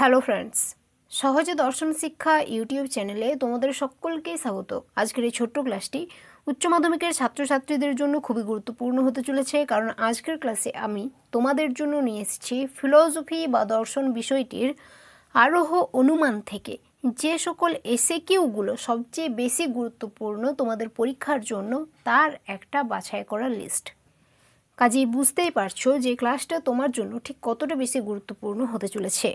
Hello friends, সহজে দর্শন শিক্ষা ইউটিউব চ্যানেলে তোমাদের সকলকে স্বাগত। আজকের এই ছোট্ট ক্লাসটি উচ্চ মাধ্যমিকের ছাত্রছাত্রীদের জন্য খুবই গুরুত্বপূর্ণ হতে চলেছে, কারণ আজকের ক্লাসে আমি তোমাদের জন্য নিয়ে এসেছি ফিলোসফি বা দর্শন বিষয়টির আরোহ অনুমান থেকে। যে সকল এসে কিউগুলো সবচেয়ে বেশি গুরুত্বপূর্ণ তোমাদের পরীক্ষার জন্য, তার একটা বাছাই করা লিস্ট। কাজেই বুঝতেই পারছ যে ক্লাসটা তোমার জন্য ঠিক কতটা বেশি গুরুত্বপূর্ণ হতে চলেছে।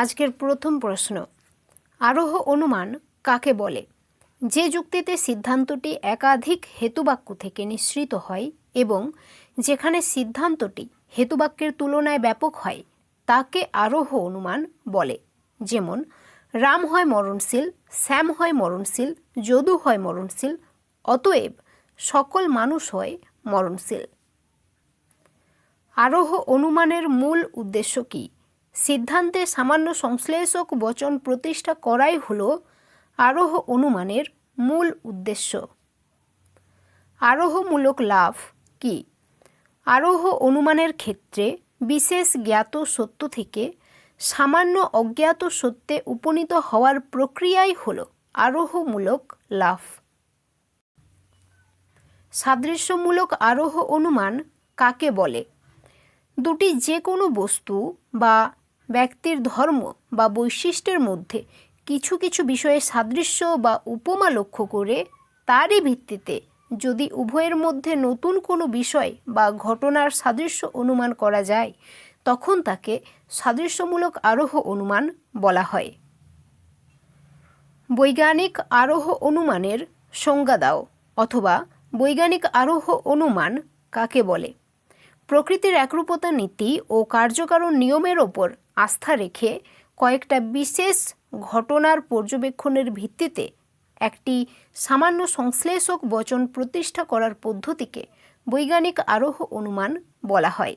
আজকের প্রথম প্রশ্ন। আরোহ অনুমান কাকে বলে? যে যুক্তিতে সিদ্ধান্তটি একাধিক হেতুবাক্য থেকে নিঃসৃত হয় এবং যেখানে সিদ্ধান্তটি হেতুবাক্যের তুলনায় ব্যাপক হয়, তাকে আরোহ অনুমান বলে। যেমন, রাম হয় মরণশীল, শ্যাম হয় মরণশীল, যদু হয় মরণশীল, অতএব সকল মানুষ হয় মরণশীল। আরোহ অনুমানের মূল উদ্দেশ্য কী? সিদ্ধান্তে সামান্য সংশ্লেষক বচন প্রতিষ্ঠা করাই হল আরোহ অনুমানের মূল উদ্দেশ্য। আরোহমূলক লাভ কি? আরোহ অনুমানের ক্ষেত্রে বিশেষ জ্ঞাত সত্য থেকে সামান্য অজ্ঞাত সত্যে উপনীত হওয়ার প্রক্রিয়াই হল আরোহমূলক লাভ। সাদৃশ্যমূলক আরোহ অনুমান কাকে বলে? দুটি যে কোনো বস্তু বা ব্যক্তির ধর্ম বা বৈশিষ্ট্যের মধ্যে কিছু কিছু বিষয়ে সাদৃশ্য বা উপমা লক্ষ্য করে তারই ভিত্তিতে যদি উভয়ের মধ্যে নতুন কোনো বিষয় বা ঘটনার সাদৃশ্য অনুমান করা যায়, তখন তাকে সাদৃশ্যমূলক আরোহ অনুমান বলা হয়। বৈজ্ঞানিক আরোহ অনুমানের সংজ্ঞা দাও, অথবা বৈজ্ঞানিক আরোহ অনুমান কাকে বলে? প্রকৃতির একরূপতা নীতি ও কার্যকারণ নিয়মের ওপর আস্থা রেখে কয়েকটা বিশেষ ঘটনার পর্যবেক্ষণের ভিত্তিতে একটি সামান্য সংশ্লেষক বচন প্রতিষ্ঠা করার পদ্ধতিকে বৈজ্ঞানিক আরোহ অনুমান বলা হয়।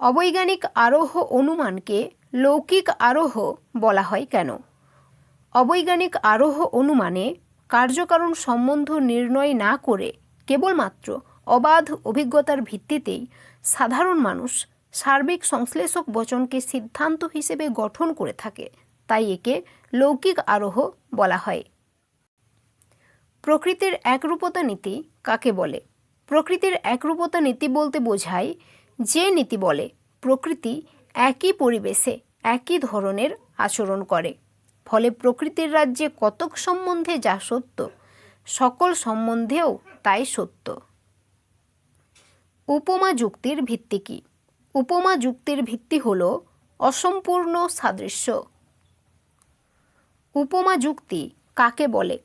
অবৈজ্ঞানিক আরোহ অনুমানকে লৌকিক আরোহ বলা হয় কেন? অবৈজ্ঞানিক আরোহ অনুমানে কার্যকারণ সম্বন্ধ নির্ণয় না করে কেবলমাত্র অবাধ অভিজ্ঞতার ভিত্তিতেই সাধারণ মানুষ সার্বিক সংশ্লেষক বচনকে সিদ্ধান্ত হিসেবে গঠন করে থাকে, তাই একে লৌকিক আরোহ বলা হয়। প্রকৃতির একরূপতা নীতি কাকে বলে? প্রকৃতির একরূপতা নীতি বলতে বোঝায়, যে নীতি বলে, প্রকৃতি একই পরিবেশে একই ধরনের আচরণ করে। ফলে প্রকৃতির রাজ্যে কতক সম্বন্ধে যা সত্য, সকল সম্বন্ধেও তাই সত্য। উপমা যুক্তির ভিত্তি কী? উপমা যুক্তির ভিত্তি হল অসম্পূর্ণ সাদৃশ্য। উপমা যুক্তি কাকে বলে?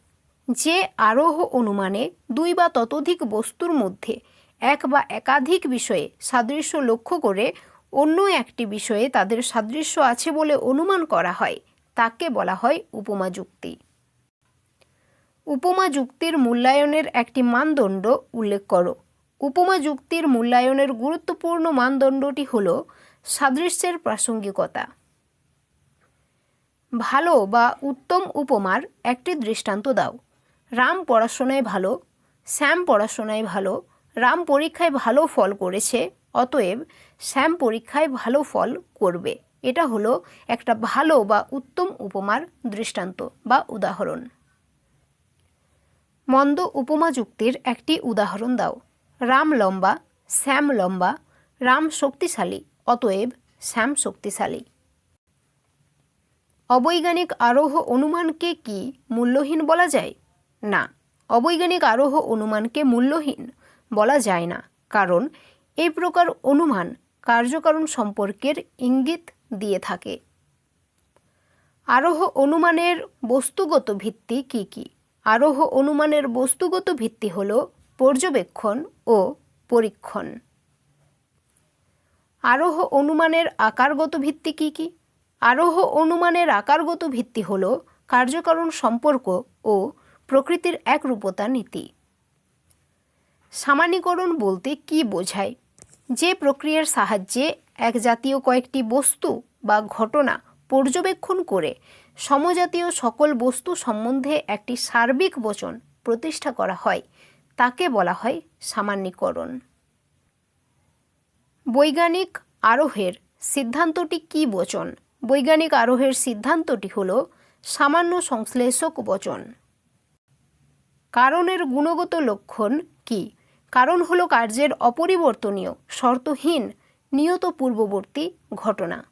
যে আরোহ অনুমানে দুই বা ততোধিক বস্তুর মধ্যে এক বা একাধিক বিষয়ে সাদৃশ্য লক্ষ্য করে অন্য একটি বিষয়ে তাদের সাদৃশ্য আছে বলে অনুমান করা হয়, তাকে বলা হয় উপমা যুক্তি। উপমা যুক্তির মূল্যায়নের একটি মানদণ্ড উল্লেখ করো। উপমা যুক্তির মূল্যায়নের গুরুত্বপূর্ণ মানদণ্ডটি হল সাদৃশ্যের প্রাসঙ্গিকতা। ভালো বা উত্তম উপমার একটি দৃষ্টান্ত দাও। রাম পড়াশোনায় ভালো, শ্যাম পড়াশোনায় ভালো, রাম পরীক্ষায় ভালো ফল করেছে, অতএব শ্যাম পরীক্ষায় ভালো ফল করবে। এটা হলো একটা ভালো বা উত্তম উপমার দৃষ্টান্ত বা উদাহরণ। মন্দ উপমা যুক্তির একটি উদাহরণ দাও। রাম লম্বা, শ্যাম লম্বা, রাম শক্তিশালী, অতএব শ্যাম শক্তিশালী। অবৈজ্ঞানিক আরোহ অনুমানকে কি মূল্যহীন বলা যায়? না, অবৈজ্ঞানিক আরোহ অনুমানকে মূল্যহীন বলা যায় না, কারণ এই প্রকার অনুমান কার্যকারণ সম্পর্কের ইঙ্গিত দিয়ে থাকে। আরোহ অনুমানের বস্তুগত ভিত্তি কি কি? আরোহ অনুমানের বস্তুগত ভিত্তি হল পর্যবেক্ষণ ও পরীক্ষণ। আরোহ অনুমানের আকারগত ভিত্তি কী কী? আরোহ অনুমানের আকারগত ভিত্তি হল কার্যকারণ সম্পর্ক ও প্রকৃতির একরূপতা নীতি। সামান্যীকরণ বলতে কি বোঝায়? যে প্রক্রিয়ার সাহায্যে এক জাতীয় কয়েকটি বস্তু বা ঘটনা পর্যবেক্ষণ করে সমজাতীয় সকল বস্তু সম্বন্ধে একটি সার্বিক বচন প্রতিষ্ঠা করা হয়। তাকে বলা হয় সামান্যীকরণ। বৈজ্ঞানিক আরোহের সিদ্ধান্তটি কি বচন? বৈজ্ঞানিক আরোহের সিদ্ধান্তটি হল সামান্য সংশ্লেষক বচন। কারণের গুণগত লক্ষণ কি? কারণ হলো কার্যের অপরিবর্তনীয়, শর্তহীন, নিয়ত পূর্ববর্তী ঘটনা।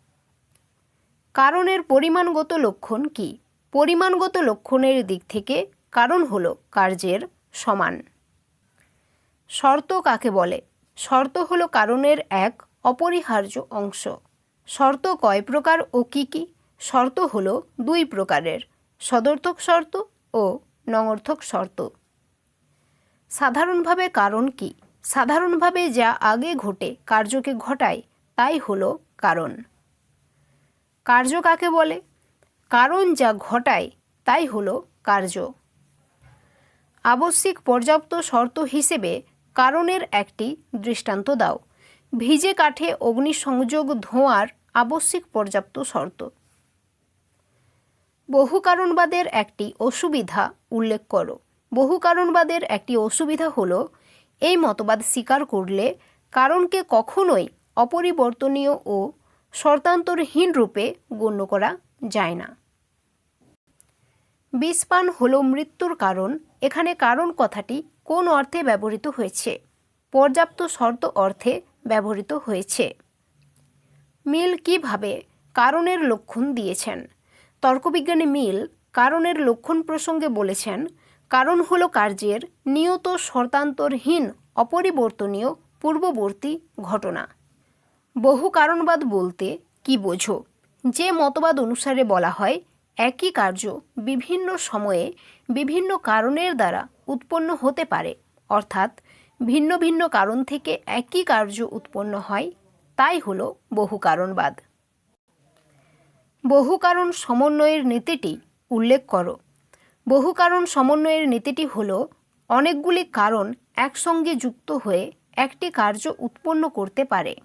কারণের পরিমাণগত লক্ষণ কি? পরিমাণগত লক্ষণের দিক থেকে কারণ হলো কার্যের সমান। শর্ত কাকে বলে? শর্ত হলো কারণের এক অপরিহার্য অংশ। শর্ত কয় প্রকার ও কি কি? শর্ত হলো দুই প্রকারের, সদর্থক শর্ত ও নঙর্থক শর্ত। সাধারণভাবে কারণ কি? সাধারণভাবে যা আগে ঘটে, কার্যকে ঘটায়, তাই হলো কারণ। কার্য কাকে বলে? কারণ যা ঘটায়, তাই হলো কার্য। আবশ্যিক পর্যাপ্ত শর্ত হিসেবে কারণের একটি দৃষ্টান্ত দাও। ভিজে কাঠে অগ্নিসংযোগ ধোঁয়ার আবশ্যিক পর্যাপ্ত শর্ত। বহু কারণবাদের একটি অসুবিধা উল্লেখ করো। বহু কারণবাদের একটি অসুবিধা হল, এই মতবাদ স্বীকার করলে কারণকে কখনোই অপরিবর্তনীয় ও শর্তান্তরহীন রূপে গণ্য করা যায় না। বিষপান হল মৃত্যুর কারণ। এখানে কারণ কথাটি কোন অর্থে ব্যবহৃত হয়েছে? পর্যাপ্ত শর্ত অর্থে ব্যবহৃত হয়েছে। মিল কীভাবে কারণের লক্ষণ দিয়েছেন? তর্কবিজ্ঞানী মিল কারণের লক্ষণ প্রসঙ্গে বলেছেন, কারণ হল কার্যের নিয়ত শর্তান্তরহীন অপরিবর্তনীয় পূর্ববর্তী ঘটনা। বহু কারণবাদ বলতে কি বোঝো? যে মতবাদ অনুসারে বলা হয় একই কার্য বিভিন্ন সময়ে বিভিন্ন কারণের দ্বারা উৎপন্ন হতে পারে। অর্থাৎ ভিন্ন ভিন্ন কারণ থেকে একই কার্য উৎপন্ন হয়, তাই হল বহু কারণবাদ। বহু কারণ সমন্বয়ের নীতিটি উল্লেখ করো। বহু কারণ সমন্বয়ের নীতিটি হল অনেকগুলি কারণ একসঙ্গে যুক্ত হয়ে একটি কার্য উৎপন্ন করতে পারে।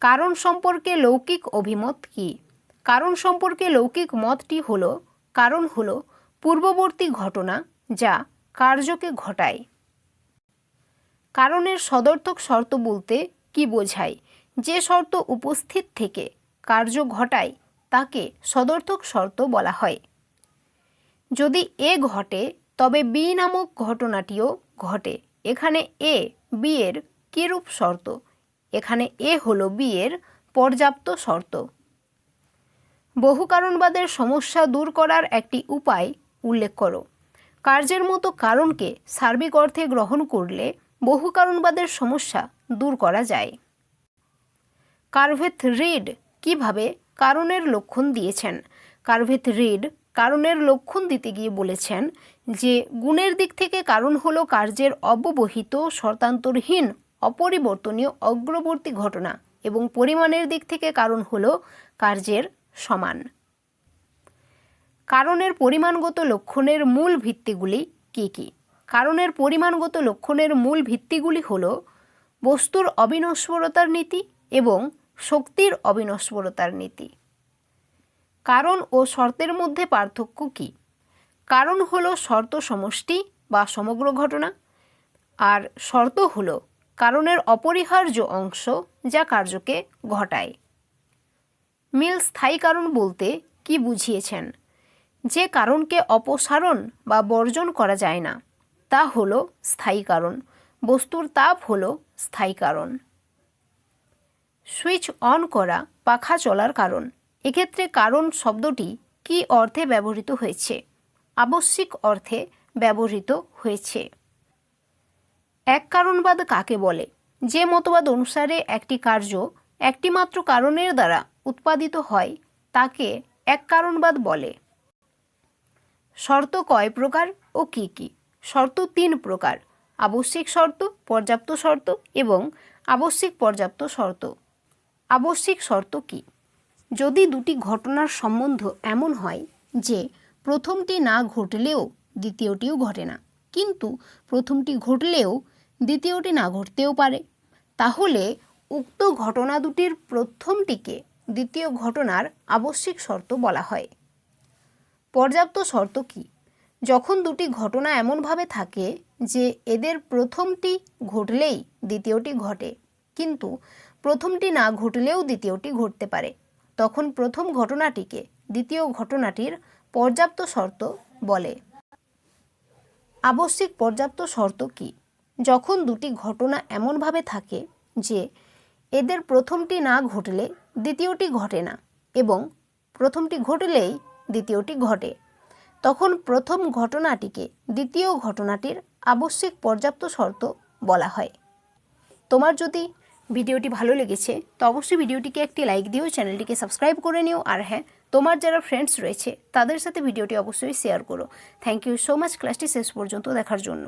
কারণ সম্পর্কে লৌকিক অভিমত কি? কারণ সম্পর্কে লৌকিক মতটি হল, কারণ হল পূর্ববর্তী ঘটনা যা কার্যকে ঘটায়। কারণের সদর্থক শর্ত বলতে কি বোঝায়? যে শর্ত উপস্থিত থেকে কার্য ঘটায়, তাকে সদর্থক শর্ত বলা হয়। যদি এ ঘটে, তবে বি নামক ঘটনাটিও ঘটে। এখানে এ, বি এর কিরূপ শর্ত। এখানে এ হলো বি এর পর্যাপ্ত শর্ত। বহু কারণবাদের সমস্যা দূর করার একটি উপায় উল্লেখ করো। কার্যের মতো কারণকে সার্বিক অর্থে গ্রহণ করলে বহু কারণবাদের সমস্যা দূর করা যায়। কার্ভেথ রিড কীভাবে কারণের লক্ষণ দিয়েছেন? কার্ভেথ রিড কারণের লক্ষণ দিতে গিয়ে বলেছেন যে, গুণের দিক থেকে কারণ হলো কার্যের অব্যবহিত, শর্তান্তরহীন, অপরিবর্তনীয়, অগ্রবর্তী ঘটনা এবং পরিমাণের দিক থেকে কারণ হলো কার্যের সমান। কারণের পরিমাণগত লক্ষণের মূল ভিত্তিগুলি কী কী? কারণের পরিমাণগত লক্ষণের মূল ভিত্তিগুলি হল বস্তুর অবিনশ্বরতার নীতি এবং শক্তির অবিনশ্বরতার নীতি। কারণ ও শর্তের মধ্যে পার্থক্য কী? কারণ হলো শর্ত সমষ্টি বা সমগ্র ঘটনা। আর শর্ত হলো কারণের অপরিহার্য অংশ যা কার্যকে ঘটায়। মিল স্থায়ী কারণ বলতে কি বুঝিয়েছেন? যে কারণকে অপসারণ বা বর্জন করা যায় না, তা হলো স্থায়ী কারণ। বস্তুর তাপ হলো স্থায়ী কারণ। সুইচ অন করা পাখা চলার কারণ। এক্ষেত্রে কারণ শব্দটি কি অর্থে ব্যবহৃত হয়েছে? আবশ্যিক অর্থে ব্যবহৃত হয়েছে। এক কারণবাদ কাকে বলে? যে মতবাদ অনুসারে একটি কার্য একটিমাত্র কারণের দ্বারা উৎপাদিত হয়, তাকে এক কারণবাদ বলে। শর্ত কয় প্রকার ও কি কি? শর্ত তিন প্রকার। আবশ্যিক শর্ত, পর্যাপ্ত শর্ত এবং আবশ্যিক পর্যাপ্ত শর্ত। আবশ্যিক শর্ত কি? যদি দুটি ঘটনার সম্বন্ধ এমন হয় যে প্রথমটি না ঘটলেও দ্বিতীয়টিও ঘটে না, কিন্তু প্রথমটি ঘটলেও দ্বিতীয়টি না ঘটতেও পারে, তাহলে উক্ত ঘটনা দুটির প্রথমটিকে দ্বিতীয় ঘটনার আবশ্যিক শর্ত বলা হয়। পর্যাপ্ত শর্ত কি? যখন দুটি ঘটনা এমনভাবে থাকে যে এদের প্রথমটি ঘটলেই দ্বিতীয়টি ঘটে, কিন্তু প্রথমটি না ঘটলেও দ্বিতীয়টি ঘটতে পারে, তখন প্রথম ঘটনাটিকে দ্বিতীয় ঘটনাটির পর্যাপ্ত শর্ত বলে। আবশ্যিক পর্যাপ্ত শর্ত কি? যখন দুটি ঘটনা এমনভাবে থাকে যে এদের প্রথমটি না ঘটলে দ্বিতীয়টি ঘটে না এবং প্রথমটি ঘটলেই দ্বিতীয়টি ঘটে। তখন প্রথম ঘটনাটিকে দ্বিতীয় ঘটনাটির আবশ্যিক পর্যাপ্ত শর্ত বলা হয়। তোমার যদি ভিডিওটি ভালো লেগেছে, তো অবশ্যই ভিডিওটিকে একটি লাইক দিও, চ্যানেলটিকে সাবস্ক্রাইব করে নিও। আর হ্যাঁ তোমার যারা ফ্রেন্ডস রয়েছে, তাদের সাথে ভিডিওটি অবশ্যই শেয়ার করো। থ্যাংক ইউ সো মাচ ক্লাসটি শেষ পর্যন্ত দেখার জন্য।